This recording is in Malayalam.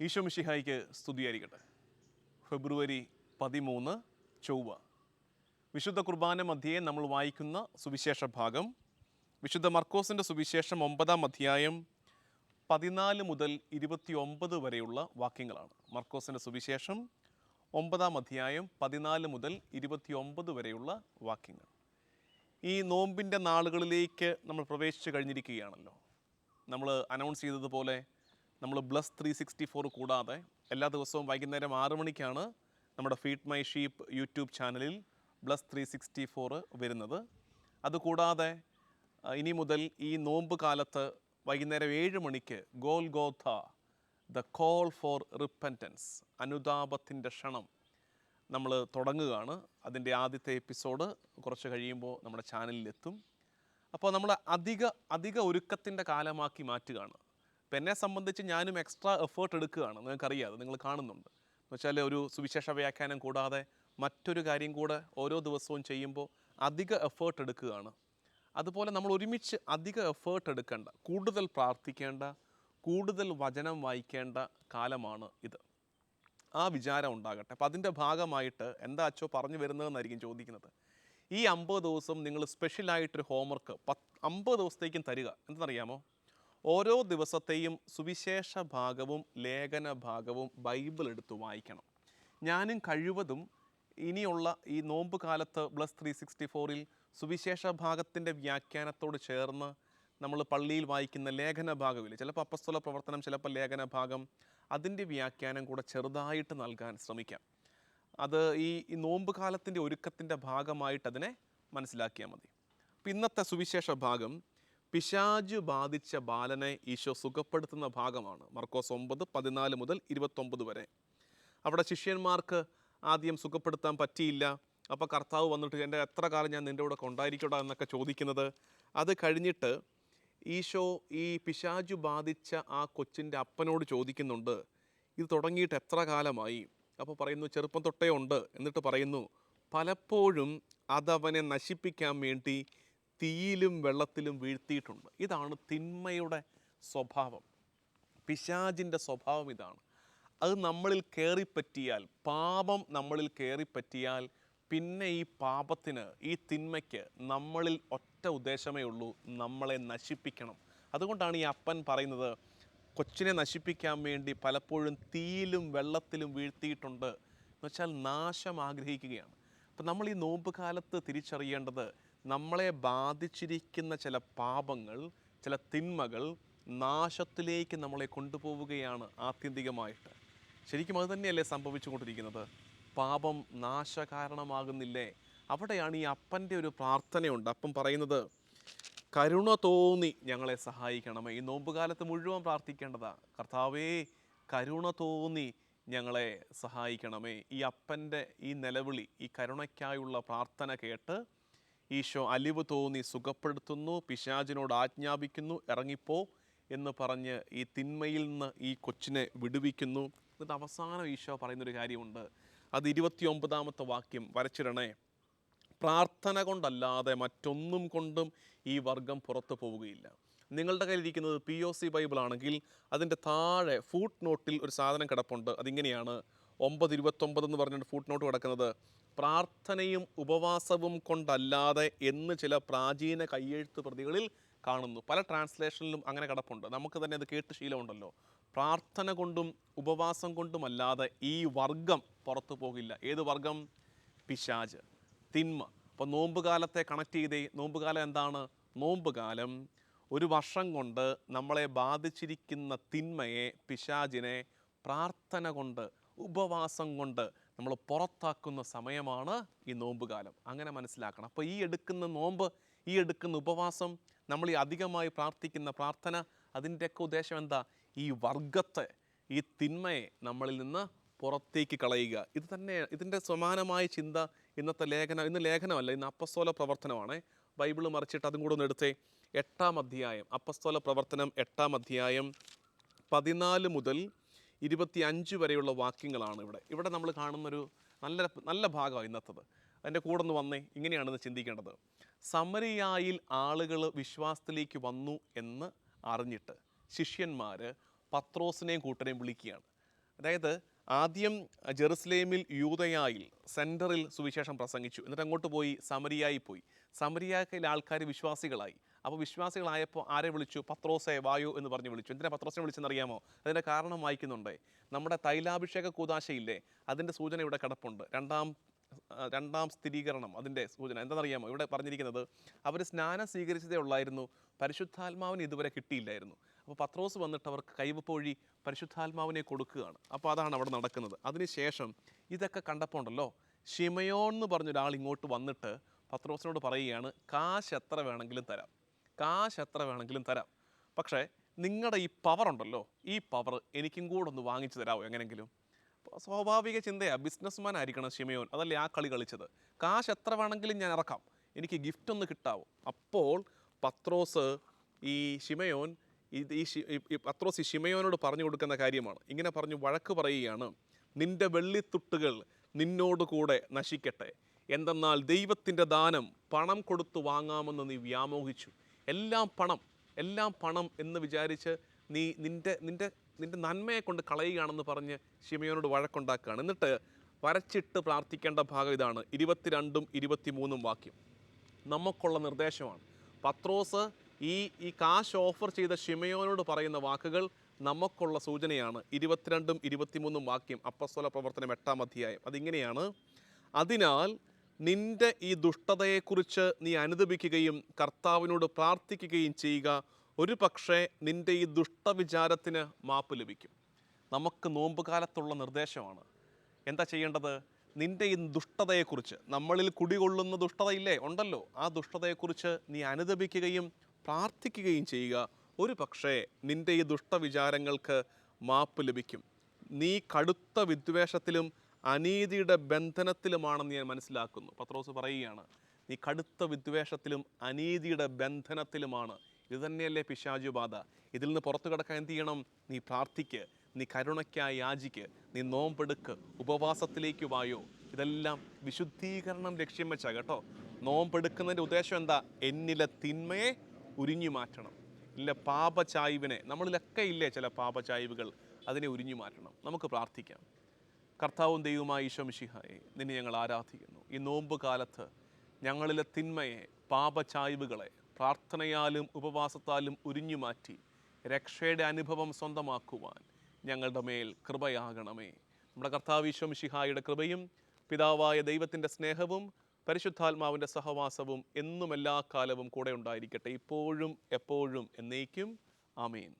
ഈശോ മിഷിഹായിക്ക് സ്തുതിയായിരിക്കട്ടെ. ഫെബ്രുവരി പതിമൂന്ന് ചൊവ്വ. വിശുദ്ധ കുർബാന മധ്യേ നമ്മൾ വായിക്കുന്ന സുവിശേഷ ഭാഗം. വിശുദ്ധ മർക്കോസിന്റെ സുവിശേഷം ഒമ്പതാം അധ്യായം പതിനാല് മുതൽ ഇരുപത്തി ഒമ്പത് വരെയുള്ള വാക്യങ്ങളാണ്. മർക്കോസിന്റെ സുവിശേഷം ഒമ്പതാം അധ്യായം പതിനാല് മുതൽ ഇരുപത്തി ഒമ്പത് വരെയുള്ള വാക്യങ്ങൾ. ഈ നോമ്പിന്റെ നാളുകളിലേക്ക് നമ്മൾ പ്രവേശിച്ചു കഴിഞ്ഞിരിക്കുകയാണല്ലോ. നമ്മൾ അനൗൺസ് ചെയ്തതുപോലെ നമ്മൾ ബ്ലസ് ത്രീ സിക്സ്റ്റി ഫോർ കൂടാതെ എല്ലാ ദിവസവും വൈകുന്നേരം ആറ് മണിക്കാണ് നമ്മുടെ ഫീഡ് മൈ ഷീപ്പ് യൂട്യൂബ് ചാനലിൽ ബ്ലസ് ത്രീ സിക്സ്റ്റി ഫോർ വരുന്നത്. അതുകൂടാതെ ഇനി മുതൽ ഈ നോമ്പ് കാലത്ത് വൈകുന്നേരം ഏഴ് മണിക്ക് Golgotha the call for repentance അനുതാപത്തിന്റെ ക്ഷണം നമ്മൾ തുടങ്ങുകയാണ്. അതിന്റെ ആദ്യത്തെ എപ്പിസോഡ് കുറച്ച് കഴിയുമ്പോൾ നമ്മുടെ ചാനലിലെത്തും അപ്പോൾ നമ്മൾ അധിക അധിക ഒരുക്കത്തിന്റെ കാലമാക്കി മാറ്റുകയാണ്. ഇപ്പം എന്നെ സംബന്ധിച്ച് ഞാനും എക്സ്ട്രാ എഫേർട്ട് എടുക്കുകയാണ്. നിങ്ങൾക്കറിയാം അത് നിങ്ങൾ കാണുന്നുണ്ട്. എന്ന് വെച്ചാൽ ഒരു സുവിശേഷ വ്യാഖ്യാനം കൂടാതെ മറ്റൊരു കാര്യം കൂടെ ഓരോ ദിവസവും ചെയ്യുമ്പോൾ അധിക എഫേർട്ട് എടുക്കുകയാണ്. അതുപോലെ നമ്മൾ ഒരുമിച്ച് അധിക എഫേർട്ട് എടുക്കേണ്ട കൂടുതൽ പ്രാർത്ഥിക്കേണ്ട കൂടുതൽ വചനം വായിക്കേണ്ട കാലമാണ് ഇത്. ആ വിചാരം ഉണ്ടാകട്ടെ. അപ്പം അതിന്റെ ഭാഗമായിട്ട് എന്താ അച്ചോ പറഞ്ഞു വരുന്നതെന്നായിരിക്കും ചോദിക്കുന്നത്. ഈ അമ്പത് ദിവസം നിങ്ങൾ സ്പെഷ്യലായിട്ടൊരു ഹോംവർക്ക് പത്ത് അമ്പത് ദിവസത്തേക്കും തരിക. എന്തെന്നറിയാമോ ഓരോ ദിവസത്തെയും സുവിശേഷ ഭാഗവും ലേഖന ഭാഗവും ബൈബിൾ എടുത്ത് വായിക്കണം. ഞാനും കഴിവതും ഇനിയുള്ള ഈ നോമ്പ് കാലത്ത് പ്ലസ് ത്രീ സിക്സ്റ്റി ഫോറിൽ സുവിശേഷ ഭാഗത്തിന്റെ വ്യാഖ്യാനത്തോട് ചേർന്ന് നമ്മൾ പള്ളിയിൽ വായിക്കുന്ന ലേഖന ഭാഗമില്ല? ചിലപ്പോൾ അപ്പസ്തോല പ്രവർത്തനം ചിലപ്പോൾ ലേഖന ഭാഗം. അതിന്റെ വ്യാഖ്യാനം കൂടെ ചെറുതായിട്ട് നൽകാൻ ശ്രമിക്കാം. അത് ഈ നോമ്പ് കാലത്തിന്റെ ഒരുക്കത്തിന്റെ ഭാഗമായിട്ട് അതിനെ മനസ്സിലാക്കിയാൽ മതി. ഇന്നത്തെ സുവിശേഷ ഭാഗം പിശാജ് ബാധിച്ച ബാലനെ ഈശോ സുഖപ്പെടുത്തുന്ന ഭാഗമാണ്. മർക്കോസ് ഒമ്പത് പതിനാല് മുതൽ ഇരുപത്തൊമ്പത് വരെ. അവിടെ ശിഷ്യന്മാർക്ക് ആദ്യം സുഖപ്പെടുത്താൻ പറ്റിയില്ല. അപ്പോൾ കർത്താവ് വന്നിട്ട് എന്റെ എത്ര കാലം ഞാൻ നിന്റെ കൂടെ കൊണ്ടായിരിക്കടാ എന്നൊക്കെ ചോദിക്കുന്നത്. അത് കഴിഞ്ഞിട്ട് ഈശോ ഈ പിശാജു ബാധിച്ച ആ കൊച്ചിന്റെ അപ്പനോട് ചോദിക്കുന്നുണ്ട് ഇത് തുടങ്ങിയിട്ട് എത്ര കാലമായി? അപ്പോൾ പറയുന്നു ചെറുപ്പം തൊട്ടേ ഉണ്ട്. എന്നിട്ട് പറയുന്നു പലപ്പോഴും അതവനെ നശിപ്പിക്കാൻ വേണ്ടി തീയിലും വെള്ളത്തിലും വീഴ്ത്തിയിട്ടുണ്ട്. ഇതാണ് തിന്മയുടെ സ്വഭാവം. പിശാജിന്റെ സ്വഭാവം ഇതാണ്. അത് നമ്മളിൽ കയറിപ്പറ്റിയാൽ പാപം നമ്മളിൽ കയറിപ്പറ്റിയാൽ പിന്നെ ഈ പാപത്തിന് ഈ തിന്മയ്ക്ക് നമ്മളിൽ ഒറ്റ ഉദ്ദേശമേ ഉള്ളൂ നമ്മളെ നശിപ്പിക്കണം. അതുകൊണ്ടാണ് ഈ അപ്പൻ പറയുന്നത് കൊച്ചിനെ നശിപ്പിക്കാൻ വേണ്ടി പലപ്പോഴും തീയിലും വെള്ളത്തിലും വീഴ്ത്തിയിട്ടുണ്ട്. എന്ന് വെച്ചാൽ നാശം ആഗ്രഹിക്കുകയാണ്. അപ്പം നമ്മൾ ഈ നോമ്പ് കാലത്ത് തിരിച്ചറിയേണ്ടത് നമ്മളെ ബാധിച്ചിരിക്കുന്ന ചില പാപങ്ങൾ ചില തിന്മകൾ നാശത്തിലേക്ക് നമ്മളെ കൊണ്ടുപോവുകയാണ് ആത്യന്തികമായിട്ട്. ശരിക്കും അത് തന്നെയല്ലേ സംഭവിച്ചുകൊണ്ടിരിക്കുന്നത്? പാപം നാശകാരണമാകുന്നില്ലേ? അവിടെയാണ് ഈ അപ്പന്റെ ഒരു പ്രാർത്ഥനയുണ്ട്. അപ്പം പറയുന്നത് കരുണ തോന്നി ഞങ്ങളെ സഹായിക്കണമേ. ഈ നോമ്പുകാലത്ത് മുഴുവൻ പ്രാർത്ഥിക്കേണ്ടതാ. കർത്താവേ കരുണ തോന്നി ഞങ്ങളെ സഹായിക്കണമേ. ഈ അപ്പന്റെ ഈ നിലവിളി ഈ കരുണയ്ക്കായുള്ള പ്രാർത്ഥന കേട്ട് ഈശോ അലിവ് തോന്നി സുഖപ്പെടുത്തുന്നു പിശാചിനോട് ആജ്ഞാപിക്കുന്നു ഇറങ്ങിപ്പോ എന്ന് പറഞ്ഞ് ഈ തിന്മയിൽ നിന്ന് ഈ കൊച്ചിനെ വിടുവിക്കുന്നു. എന്നിട്ട് അവസാനം ഈശോ പറയുന്നൊരു കാര്യമുണ്ട്. അത് ഇരുപത്തിയൊമ്പതാമത്തെ വാക്യം വരച്ചിടണേ. പ്രാർത്ഥന കൊണ്ടല്ലാതെ മറ്റൊന്നും കൊണ്ടും ഈ വർഗം പുറത്തു പോവുകയില്ല. നിങ്ങളുടെ കയ്യിലിരിക്കുന്നത് പി ഒ സി ബൈബിൾ ആണെങ്കിൽ അതിന്റെ താഴെ ഫൂട്ട് നോട്ടിൽ ഒരു സാധനം കിടപ്പുണ്ട്. അതിങ്ങനെയാണ് ഒമ്പത് ഇരുപത്തൊമ്പത് എന്ന് പറഞ്ഞിട്ട് ഫൂട്ട് നോട്ട് കിടക്കുന്നത് പ്രാർത്ഥനയും ഉപവാസവും കൊണ്ടല്ലാതെ എന്ന് ചില പ്രാചീന കയ്യെഴുത്ത് പ്രതികളിൽ കാണുന്നു. പല ട്രാൻസ്ലേഷനിലും അങ്ങനെ കിടപ്പുണ്ട്. നമുക്ക് തന്നെ അത് കേട്ട് ശീലമുണ്ടല്ലോ. പ്രാർത്ഥന കൊണ്ടും ഉപവാസം കൊണ്ടുമല്ലാതെ ഈ വർഗം പുറത്തു പോകില്ല. ഏത് വർഗം? പിശാജ് തിന്മ. അപ്പോൾ നോമ്പുകാലത്തെ കണക്ട് ചെയ്തേ. നോമ്പുകാലം എന്താണ്? നോമ്പുകാലം ഒരു വർഷം കൊണ്ട് നമ്മളെ ബാധിച്ചിരിക്കുന്ന തിന്മയെ പിശാജിനെ പ്രാർത്ഥന കൊണ്ട് ഉപവാസം കൊണ്ട് നമ്മൾ പുറത്താക്കുന്ന സമയമാണ് ഈ നോമ്പുകാലം. അങ്ങനെ മനസ്സിലാക്കണം. അപ്പോൾ ഈ എടുക്കുന്ന നോമ്പ് ഈ എടുക്കുന്ന ഉപവാസം നമ്മൾ ഈ അധികമായി പ്രാർത്ഥിക്കുന്ന പ്രാർത്ഥന അതിന്റെയൊക്കെ ഉദ്ദേശം എന്താ? ഈ വർഗത്തെ ഈ തിന്മയെ നമ്മളിൽ നിന്ന് പുറത്തേക്ക് കളയുക. ഇത് തന്നെ ഇതിന്റെ സമാനമായ ചിന്ത ഇന്നത്തെ ലേഖനം ഇന്ന് ലേഖനമല്ല ഇന്ന് അപ്പസ്തോല പ്രവർത്തനമാണ്. ബൈബിൾ മറിച്ചിട്ട് അതും കൂടെ ഒന്ന് എടുത്തേ. എട്ടാം അധ്യായം അപ്പസ്തോല പ്രവർത്തനം എട്ടാം അധ്യായം പതിനാല് മുതൽ ഇരുപത്തി അഞ്ച് വരെയുള്ള വാക്യങ്ങളാണ് ഇവിടെ. ഇവിടെ നമ്മൾ കാണുന്നൊരു നല്ല നല്ല ഭാഗമാണ് ഇന്നത്തത്. അതിന്റെ കൂടെ ഒന്ന് വന്നേ ഇങ്ങനെയാണെന്ന് ചിന്തിക്കേണ്ടത്. സമരിയായിൽ ആളുകൾ വിശ്വാസത്തിലേക്ക് വന്നു എന്ന് അറിഞ്ഞിട്ട് ശിഷ്യന്മാർ പത്രോസിനെയും കൂട്ടനെയും വിളിക്കുകയാണ്. അതായത് ആദ്യം ജെറുസലേമിൽ യൂതയായിൽ സെന്ററിൽ സുവിശേഷം പ്രസംഗിച്ചു. എന്നിട്ട് അങ്ങോട്ട് പോയി സമരിയായി പോയി. സമരിയാക്കിലെ ആൾക്കാർ വിശ്വാസികളായി. അപ്പോൾ വിശ്വാസികളായപ്പോൾ ആരെ വിളിച്ചു? പത്രോസെ വായു എന്ന് പറഞ്ഞ് വിളിച്ചു. എന്തിനാ പത്രോസിനെ വിളിച്ചെന്നറിയാമോ? അതിന്റെ കാരണം വായിക്കുന്നുണ്ട്. നമ്മുടെ തൈലാഭിഷേക കൂതാശയില്ലേ അതിന്റെ സൂചന ഇവിടെ കിടപ്പുണ്ട്. രണ്ടാം രണ്ടാം സ്ഥിരീകരണം അതിന്റെ സൂചന. എന്താണെന്നറിയാമോ? ഇവിടെ പറഞ്ഞിരിക്കുന്നത് അവർ സ്നാനം സ്വീകരിച്ചതേ ഉള്ളായിരുന്നു പരിശുദ്ധാത്മാവിന് ഇതുവരെ കിട്ടിയില്ലായിരുന്നു. അപ്പോൾ പത്രോസ് വന്നിട്ട് അവർക്ക് കൈവപ്പ് വഴി പരിശുദ്ധാത്മാവിനെ കൊടുക്കുകയാണ്. അപ്പോൾ അതാണ് അവിടെ നടക്കുന്നത്. അതിനുശേഷം ഇതൊക്കെ കണ്ടപ്പോൾ ഉണ്ടല്ലോ ഷിമയോൺ എന്ന് പറഞ്ഞൊരാൾ ഇങ്ങോട്ട് വന്നിട്ട് പത്രോസിനോട് പറയുകയാണ് കാശ് എത്ര വേണമെങ്കിലും തരാം. കാശ് എത്ര വേണമെങ്കിലും തരാം. പക്ഷേ നിങ്ങളുടെ ഈ പവർ ഉണ്ടല്ലോ ഈ പവർ എനിക്കും കൂടെ ഒന്ന് വാങ്ങിച്ചു തരാമോ എങ്ങനെങ്കിലും? സ്വാഭാവിക ചിന്തയാണ് ബിസിനസ്മാൻ ആയിരിക്കണം ഷിമയോൻ അതല്ലേ ആ കളി കളിച്ചത്. കാശ് എത്ര വേണമെങ്കിലും ഞാൻ ഇറക്കാം എനിക്ക് ഗിഫ്റ്റ് ഒന്ന് കിട്ടാവോ? അപ്പോൾ പത്രോസ് ഈ ഷിമയോൻ ഇത് ഈ പത്രോസ് ഈ ഷിമയോനോട് പറഞ്ഞു കൊടുക്കുന്ന കാര്യമാണ്. ഇങ്ങനെ പറഞ്ഞു വഴക്ക് പറയുകയാണ് നിന്റെ വെള്ളിത്തുട്ടുകൾ നിന്നോട് കൂടെ നശിക്കട്ടെ. എന്തെന്നാൽ ദൈവത്തിന്റെ ദാനം പണം കൊടുത്തു വാങ്ങാമെന്ന് നീ വ്യാമോഹിച്ചു. എല്ലാം പണം എല്ലാം പണം എന്ന് വിചാരിച്ച് നീ നിന്റെ നിന്റെ നിന്റെ നന്മയെ കൊണ്ട് കളയുകയാണെന്ന് പറഞ്ഞ് ഷിമയോനോട് വഴക്കുണ്ടാക്കുകയാണ്. എന്നിട്ട് വരച്ചിട്ട് പ്രാർത്ഥിക്കേണ്ട ഭാഗം ഇതാണ്. ഇരുപത്തിരണ്ടും ഇരുപത്തിമൂന്നും വാക്യം. നമുക്കുള്ള നിർദ്ദേശമാണ്. പത്രോസ് ഈ ഈ കാശ് ഓഫർ ചെയ്ത ഷിമയോനോട് പറയുന്ന വാക്കുകൾ നമുക്കുള്ള സൂചനയാണ്. ഇരുപത്തിരണ്ടും ഇരുപത്തിമൂന്നും വാക്യം അപ്പസ്വല പ്രവർത്തനം എട്ടാം അധ്യായം. അതിങ്ങനെയാണ്. അതിനാൽ നിന്റെ ഈ ദുഷ്ടതയെക്കുറിച്ച് നീ അനുദപിക്കുകയും കർത്താവിനോട് പ്രാർത്ഥിക്കുകയും ചെയ്യുക ഒരു പക്ഷേ നിന്റെ ഈ ദുഷ്ടവിചാരത്തിന് മാപ്പ് ലഭിക്കും. നമുക്ക് നോമ്പ് കാലത്തുള്ള നിർദ്ദേശമാണ്. എന്താ ചെയ്യേണ്ടത്? നിന്റെ ഈ ദുഷ്ടതയെക്കുറിച്ച് നമ്മളിൽ കുടികൊള്ളുന്ന ദുഷ്ടതയില്ലേ? ഉണ്ടല്ലോ. ആ ദുഷ്ടതയെക്കുറിച്ച് നീ അനുദപിക്കുകയും പ്രാർത്ഥിക്കുകയും ചെയ്യുക. ഒരു പക്ഷേ നിന്റെ ഈ ദുഷ്ടവിചാരങ്ങൾക്ക് മാപ്പ് ലഭിക്കും. നീ കടുത്ത വിദ്വേഷത്തിലും അനീതിയുടെ ബന്ധനത്തിലുമാണെന്ന് ഞാൻ മനസ്സിലാക്കുന്നു. പത്രോസ് പറയുകയാണ് നീ കടുത്ത വിദ്വേഷത്തിലും അനീതിയുടെ ബന്ധനത്തിലുമാണ്. ഇത് തന്നെയല്ലേ പിശാചുബാധ ഇതിൽ നിന്ന് പുറത്തു കിടക്കാൻ എന്ത് ചെയ്യണം? നീ പ്രാർത്ഥിക്ക്. നീ കരുണയ്ക്കായി യാചിക്ക്. നീ നോമ്പെടുക്ക്. ഉപവാസത്തിലേക്ക് വായോ. ഇതെല്ലാം വിശുദ്ധീകരണം ലക്ഷ്യം വെച്ചാൽ കേട്ടോ. നോമ്പെടുക്കുന്നതിന്റെ ഉദ്ദേശം എന്താ? എന്നിലെ തിന്മയെ ഉരിഞ്ഞു മാറ്റണം. ഇല്ല പാപചായ്വിനെ. നമ്മളിലൊക്കെ ഇല്ലേ ചില പാപചായ്വുകൾ. അതിനെ ഉരിഞ്ഞു മാറ്റണം. നമുക്ക് പ്രാർത്ഥിക്കാം. കർത്താവും ദൈവമായ ഈശോമിഷിഹായെ നിന്നെ ഞങ്ങൾ ആരാധിക്കുന്നു. ഈ നോമ്പ് കാലത്ത് ഞങ്ങളിലെ തിന്മയെ പാപചായ്വുകളെ പ്രാർത്ഥനയാലും ഉപവാസത്താലും ഉരിഞ്ഞു മാറ്റി രക്ഷയുടെ അനുഭവം സ്വന്തമാക്കുവാൻ ഞങ്ങളുടെ മേൽ കൃപയാകണമേ. നമ്മുടെ കർത്താവ് ഈശോമിഷിഹായുടെ കൃപയും പിതാവായ ദൈവത്തിന്റെ സ്നേഹവും പരിശുദ്ധാത്മാവിന്റെ സഹവാസവും എന്നും എല്ലാ കാലവും കൂടെ ഉണ്ടായിരിക്കട്ടെ. ഇപ്പോഴും എപ്പോഴും എന്നേക്കും. ആമേൻ.